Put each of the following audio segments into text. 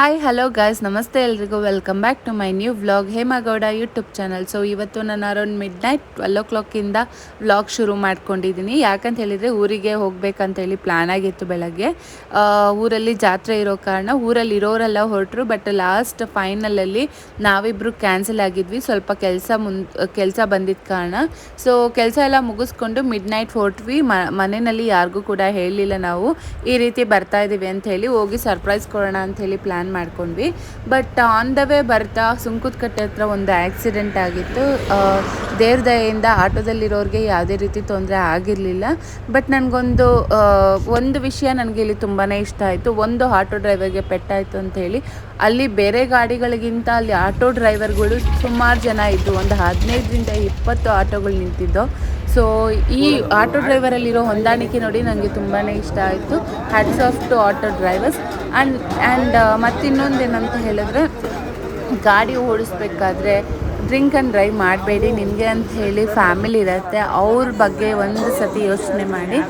Hi hello guys ನಮಸ್ತೆ ಎಲ್ರಿಗೂ. Welcome back to my new vlog Hemagowda YouTube channel so ಇವತ್ತು ನಾನು around midnight twelve ಓ ಕ್ಲಾಕಿಂದ vlog ಶುರು ಮಾಡ್ಕೊಂಡಿದ್ದೀನಿ. ಯಾಕಂತ ಹೇಳಿದರೆ ಊರಿಗೆ ಹೋಗ್ಬೇಕಂತೇಳಿ ಪ್ಲ್ಯಾನ್ ಆಗಿತ್ತು ಬೆಳಗ್ಗೆ. ಊರಲ್ಲಿ ಜಾತ್ರೆ ಇರೋ ಕಾರಣ ಊರಲ್ಲಿ ಇರೋರೆಲ್ಲ ಹೊರಟರು ಬಟ್ ಲಾಸ್ಟ್ ಫೈನಲಲ್ಲಿ ನಾವಿಬ್ಬರು ಕ್ಯಾನ್ಸಲ್ ಆಗಿದ್ವಿ. ಸ್ವಲ್ಪ ಕೆಲಸ ಮುನ್ ಕೆಲಸ ಬಂದಿದ್ದ ಕಾರಣ. ಸೊ ಕೆಲಸ ಎಲ್ಲ ಮುಗಿಸ್ಕೊಂಡು ಮಿಡ್ ನೈಟ್ ಹೊರಟ್ವಿ ಮನೆಯಲ್ಲಿ ಯಾರಿಗೂ ಕೂಡ ಹೇಳಲಿಲ್ಲ ನಾವು. ಈ ರೀತಿ ಬರ್ತಾ ಇದ್ದೀವಿ ಅಂತ ಹೇಳಿ ಹೋಗಿ ಸರ್ಪ್ರೈಸ್ ಕೊಡೋಣ ಅಂತ ಹೇಳಿ ಮಾಡ್ಕೊಂಡ್ವಿ. ಬಟ್ ಆನ್ ದ ವೇ ಬರ್ತಾ ಸುಂಕುತ್ಕಟ್ಟೆ ಹತ್ರ ಒಂದು ಆಕ್ಸಿಡೆಂಟ್ ಆಗಿತ್ತು. ದೇವ್ರ ದಯೆಯಿಂದ ಆಟೋದಲ್ಲಿರೋರಿಗೆ ಯಾವುದೇ ರೀತಿ ತೊಂದರೆ ಆಗಿರಲಿಲ್ಲ. ಬಟ್ ನನಗೊಂದು ಒಂದು ವಿಷಯ ನನಗೆ ಇಲ್ಲಿ ತುಂಬಾ ಇಷ್ಟ ಆಯಿತು. ಒಂದು ಆಟೋ ಡ್ರೈವರ್ಗೆ ಪೆಟ್ಟಾಯಿತು ಅಂತ ಹೇಳಿ. ಅಲ್ಲಿ ಬೇರೆ ಗಾಡಿಗಳಿಗಿಂತ ಅಲ್ಲಿ ಆಟೋ ಡ್ರೈವರ್ಗಳು ಸುಮಾರು ಜನ ಇದ್ದು ಒಂದು ಹದಿನೈದರಿಂದ ಇಪ್ಪತ್ತು ಆಟೋಗಳು ನಿಂತಿದ್ದು. ಸೊ ಈ ಆಟೋ ಡ್ರೈವರಲ್ಲಿರೋ ಹೊಂದಾಣಿಕೆ ನೋಡಿ ನನಗೆ ತುಂಬಾ ಇಷ್ಟ ಆಯಿತು. Hats off to auto drivers and and ಮತ್ತಿನ್ನೊಂದು ಏನಂತ ಹೇಳಿದ್ರೆ, ಗಾಡಿ ಓಡಿಸ್ಬೇಕಾದ್ರೆ ಡ್ರಿಂಕ್ ಆ್ಯಂಡ್ ಡ್ರೈವ್ ಮಾಡಬೇಡಿ. ನಿಮಗೆ ಅಂತ ಹೇಳಿ ಫ್ಯಾಮಿಲಿ ಇರುತ್ತೆ. ಅವ್ರ ಬಗ್ಗೆ ಒಂದು ಸತಿ ಯೋಚನೆ ಮಾಡಿ.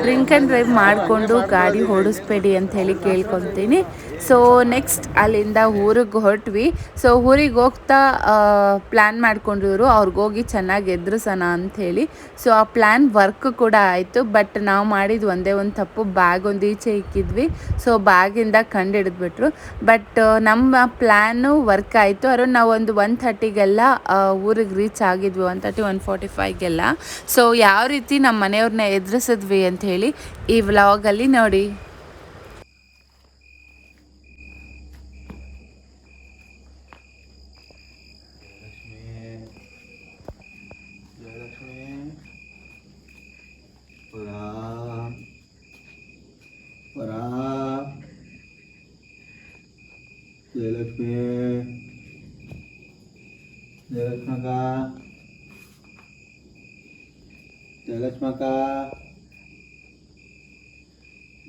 ಡ್ರಿಂಕ್ ಆ್ಯಂಡ್ ಡ್ರೈವ್ ಮಾಡಿಕೊಂಡು ಗಾಡಿ ಓಡಿಸ್ಬೇಡಿ ಅಂತ ಹೇಳಿ ಕೇಳ್ಕೊತೀನಿ. ಸೊ ನೆಕ್ಸ್ಟ್ ಅಲ್ಲಿಂದ ಊರಿಗೆ ಹೊರಟ್ವಿ. ಸೊ ಊರಿಗೆ ಹೋಗ್ತಾ ಪ್ಲ್ಯಾನ್ ಮಾಡ್ಕೊಂಡಿದ್ರು ಅವ್ರಿಗೋಗಿ ಚೆನ್ನಾಗಿ ಎದುರಿಸೋಣ ಅಂಥೇಳಿ ಸೊ ಆ ಪ್ಲ್ಯಾನ್ ವರ್ಕ್ ಕೂಡ ಆಯಿತು. ಬಟ್ ನಾವು ಮಾಡಿದ ಒಂದೇ ಒಂದು ತಪ್ಪು. ಬ್ಯಾಗ್ ಒಂದು ಈಚೆ ಇಕ್ಕಿದ್ವಿ. ಸೊ ಬ್ಯಾಗಿಂದ ಕಂಡು ಹಿಡಿದ್ಬಿಟ್ರು. ಬಟ್ ನಮ್ಮ ಪ್ಲ್ಯಾನು ವರ್ಕ್ ಆಯಿತು. ಅರೌಂಡ್ ನಾವು ಒಂದು ಒನ್ ಥರ್ಟಿಗೆಲ್ಲ ಊರಿಗೆ ರೀಚ್ ಆಗಿದ್ವಿ. ಒನ್ ಥರ್ಟಿ ಒನ್ ಫಾರ್ಟಿ ಫೈವ್ಗೆಲ್ಲ ಸೊ ಯಾವ ರೀತಿ ನಮ್ಮ ಮನೆಯವ್ರನ್ನ ಎದುರಿಸಿದ್ವಿ ಅಂತ ಹೇಳಿ ಈ ವ್ಲಾಗಲ್ಲಿ ನೋಡಿ. ಜಯಲಕ್ಷ್ಮಿ ಜಯಲಕ್ಷ್ಮಕ ಜಯಲಕ್ಷ್ಮಕ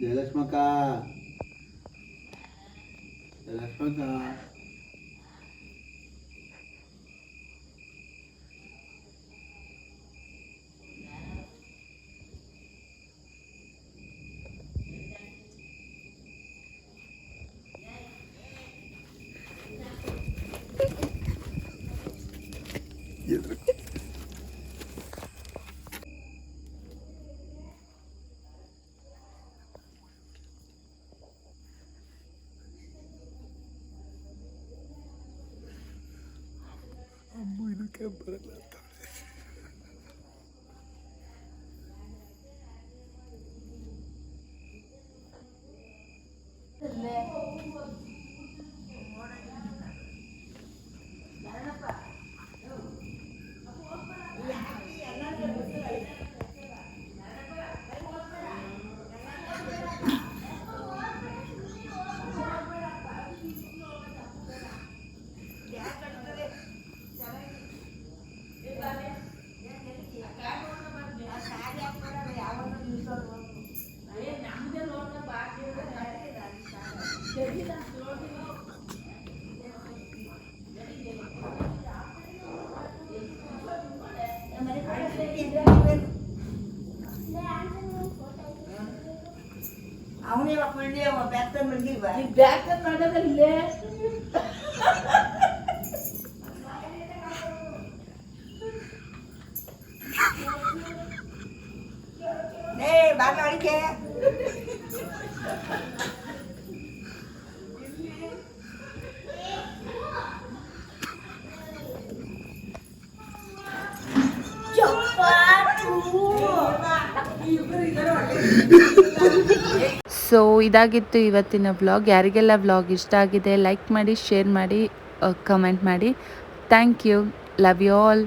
ಜಯಲಕ್ಷ್ಮಕ ಜಯಲಕ್ಷ್ಮಕ ಅಮ್ಮ ಇದಕ್ಕೆ ಬರಲ್ಲ ಅಂತ ಅವನೇ ಮಕ್ಕಳೇ ಬ್ಯಾಗ್ ಬಂದಿಲ್ವ ಬ್ಯಾಗ್ ಮಾಡೋದಲ್ಲೇ ಏ ಬಾಗ ಅಡಿಕೆ so ಇದಾಗಿತ್ತು ಇವತ್ತಿನ ವ್ಲಾಗ್ ಯಾರಿಗೆಲ್ಲ ವ್ಲಾಗ್ ಇಷ್ಟ ಆಗಿದೆ ಲೈಕ್ ಮಾಡಿ ಶೇರ್ ಮಾಡಿ ಕಮೆಂಟ್ ಮಾಡಿ. Thank you love you all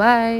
bye